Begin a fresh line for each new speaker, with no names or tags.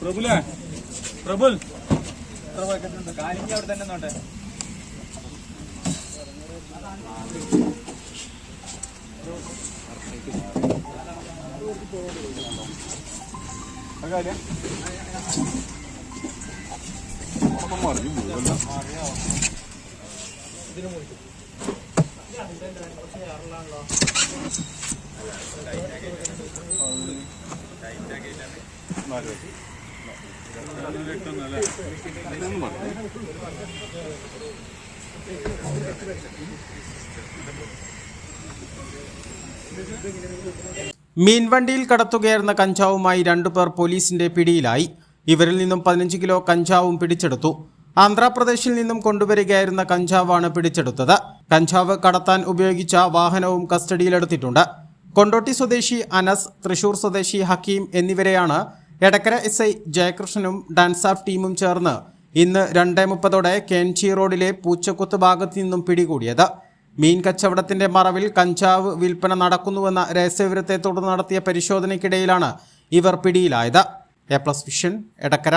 പ്രഭുലേ പ്രഭുൽ. കാലിന്റെ അവിടെ തന്നെ നോട്ടെ
മീൻവണ്ടിയിൽ കടത്തുകയായിരുന്ന കഞ്ചാവുമായി രണ്ടുപേർ പോലീസിന്റെ പിടിയിലായി. ഇവരിൽ നിന്നും പതിനഞ്ച് കിലോ കഞ്ചാവും പിടിച്ചെടുത്തു. ആന്ധ്രാപ്രദേശിൽ നിന്നും കൊണ്ടുവരികയായിരുന്ന കഞ്ചാവാണ് പിടിച്ചെടുത്തത്. കഞ്ചാവ് കടത്താൻ ഉപയോഗിച്ച വാഹനവും കസ്റ്റഡിയിലെടുത്തിട്ടുണ്ട്. കൊണ്ടോട്ടി സ്വദേശി അനസ് തൃശൂർ സ്വദേശി ഹക്കീം എന്നിവരെയാണ് എടക്കര എസ് ഐ ജയകൃഷ്ണനും ഡാൻസാഫ് ടീമും ചേർന്ന് ഇന്ന് രണ്ടേ മുപ്പതോടെ കെൻചി റോഡിലെ പൂച്ചക്കുത്ത് ഭാഗത്തു നിന്നും പിടികൂടിയത്. മീൻ കച്ചവടത്തിന്റെ മറവിൽ കഞ്ചാവ് വിൽപ്പന നടക്കുന്നുവെന്ന രഹസ്യവിവരത്തെ തുടർന്ന് നടത്തിയ പരിശോധനയ്ക്കിടയിലാണ് ഇവർ പിടിയിലായത്. A plus vision Edakkara.